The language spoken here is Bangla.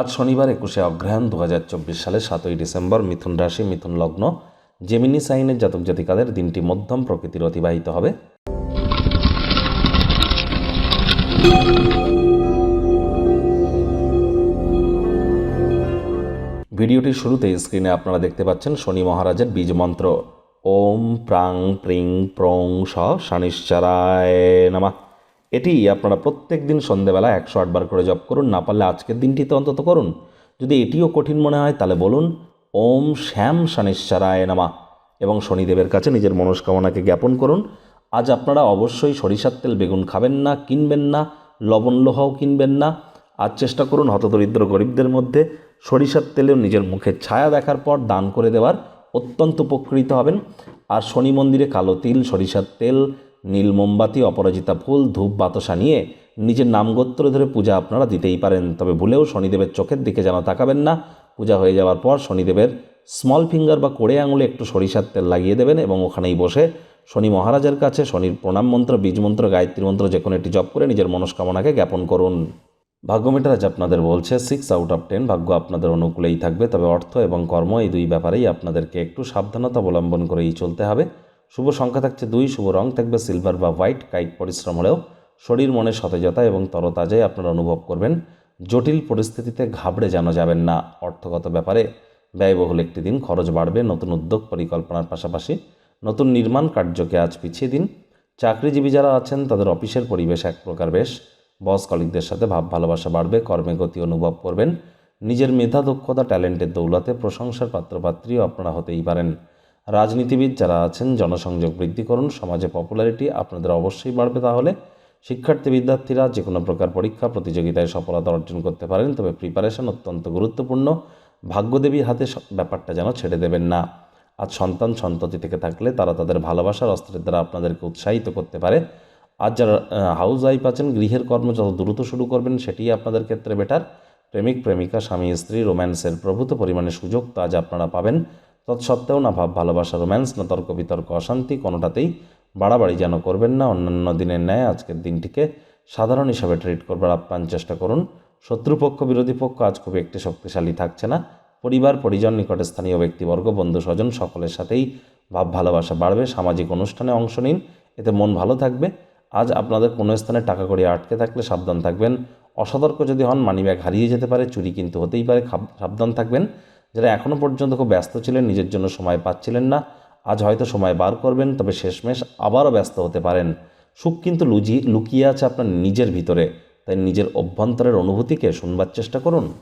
আজ শনিবার একুশে অগ্রহায়ণ দু হাজার চব্বিশ সালের সাতই ডিসেম্বর মিথুন রাশি, মিথুন লগ্ন জেমিনি সাইনের জাতক জাতিকাদের দিনটি মধ্যম প্রকৃতির অতিবাহিত হবে। ভিডিওটির শুরুতে স্ক্রিনে আপনারা দেখতে পাচ্ছেন শনি মহারাজের বীজ মন্ত্র। ওম প্রাং প্রিং প্রং স শনিশ্চরায় নামা। এটি আপনারা প্রত্যেক দিন সন্ধেবেলা একশো আটবার করে জপ করুন, না পারলে আজকের দিনটিতে অন্তত করুন। যদি এটিও কঠিন মনে হয়, তাহলে বলুন, ওম শ্যাম শনিশ্চরায় নামা। এবং শনিদেবের কাছে নিজের মনস্কামনাকে জ্ঞাপন করুন। আজ আপনারা অবশ্যই সরিষার তেল বেগুন খাবেন না, কিনবেন না, লবণ লোহাও কিনবেন না। আজ চেষ্টা করুন হতদরিদ্র গরিবদের মধ্যে সরিষার তেলেও নিজের মুখের ছায়া দেখার পর দান করে দেওয়ার। অত্যন্ত উপকৃত হবেন। আর শনি মন্দিরে কালো তিল, সরিষার তেল নীল মোমবাতি, অপরাজিতা ফুল, ধূপ, বাতাসা নিয়ে নিজের নামগোত্র ধরে পূজা আপনারা দিতেই পারেন। তবে ভুলেও শনিদেবের চোখের দিকে যেন তাকাবেন না। পূজা হয়ে যাওয়ার পর শনিদেবের স্মল ফিঙ্গার বা কোড়ে আঙুলে একটু সরিষার তেল লাগিয়ে দেবেন এবং ওখানেই বসে শনি মহারাজের কাছে শনির প্রণাম মন্ত্র, বীজ মন্ত্র, গায়ত্রী মন্ত্র, যে কোনো একটি জপ করে নিজের মনস্কামনাকে জ্ঞাপন করুন। ভাগ্যমিটার আজ আপনাদের বলছে সিক্স আউট অফ টেন ভাগ্য আপনাদের অনুকূলেই থাকবে। তবে অর্থ এবং কর্ম এই দুই ব্যাপারেই আপনাদেরকে একটু সাবধানতা অবলম্বন করেই চলতে হবে। শুভ সংখ্যা থাকছে দুই, শুভ রং থাকবে সিলভার বা হোয়াইট কাইক পরিশ্রম হলেও শরীর মনে সতেজতা এবং তরতাজাই আপনারা অনুভব করবেন। জটিল পরিস্থিতিতে ঘাবড়ে যেন যাবেন না। অর্থগত ব্যাপারে ব্যয়বহুল একটি দিন, খরচ বাড়বে, নতুন উদ্যোগ পরিকল্পনার পাশাপাশি নতুন নির্মাণ কার্যকে আজ পিছিয়ে দিন। চাকরিজীবী যারা আছেন, তাদের অফিসের পরিবেশ এক প্রকার বেশ। বস কলিকদের সাথে ভাব ভালোবাসা বাড়বে, কর্মে গতি অনুভব করবেন। নিজের মেধা, দক্ষতা, ট্যালেন্টের দৌলতে প্রশংসার পাত্রপাত্রীও আপনারা হতেই পারেন। রাজনীতিবিদ যারা আছেন, জনসংযোগ বৃদ্ধি করুন, সমাজে পপুলারিটি আপনাদের অবশ্যই বাড়বে তাহলে। শিক্ষার্থী বিদ্যার্থীরা যে কোনো প্রকার পরীক্ষা, প্রতিযোগিতায় সফলতা অর্জন করতে পারেন, তবে প্রিপারেশন অত্যন্ত গুরুত্বপূর্ণ। ভাগ্যদেবীর হাতে ব্যাপারটা যেন ছেড়ে দেবেন না। আজ সন্তান সন্ততি থেকে থাকলে তারা তাদের ভালোবাসার অস্ত্রের দ্বারা আপনাদেরকে উৎসাহিত করতে পারে। আজ যারা হাউস ওয়াইফ আছেন, গৃহের কর্ম যত দ্রুত শুরু করবেন, সেটিই আপনাদের ক্ষেত্রে বেটার প্রেমিক, প্রেমিকা, স্বামী, স্ত্রী রোম্যান্সের প্রভূত পরিমাণে সুযোগ তো আজ আপনারা পাবেন। তৎসত্ত্বেও না ভাব, ভালোবাসা, রোম্যান্স, না তর্ক, বিতর্ক, অশান্তি, কোনোটাতেই বাড়াবাড়ি যেন করবেন না। অন্যান্য দিনের ন্যায় আজকের দিনটিকে সাধারণ হিসাবে ট্রিট করবার আপ্রাণ চেষ্টা করুন। শত্রুপক্ষ বিরোধী পক্ষ আজ খুব একটি শক্তিশালী থাকছে না। পরিবার, পরিজন, নিকটে স্থানীয় ব্যক্তিবর্গ, বন্ধু, স্বজন সকলের সাথেই ভাব, ভালোবাসা বাড়বে। সামাজিক অনুষ্ঠানে অংশ নিন, এতে মন ভালো থাকবে। আজ আপনাদের কোনো স্থানে টাকা কড়ি আটকে থাকলে সাবধান থাকবেন। অসতর্ক যদি হন, মানিব্যাগ হারিয়ে যেতে পারে, চুরি কিন্তু হতেই পারে সাবধান থাকবেন। যারা এখনও পর্যন্ত খুব ব্যস্ত ছিলেন, নিজের জন্য সময় পাচ্ছিলেন না। আজ হয়তো সময় বার করবেন, তবে শেষমেশ আবারও ব্যস্ত হতে পারেন। সুখ কিন্তু লুজি, লুকিয়ে আছে আপনার নিজের ভিতরে। তাই নিজের অভ্যন্তরের অনুভূতিকে শুনবার চেষ্টা করুন।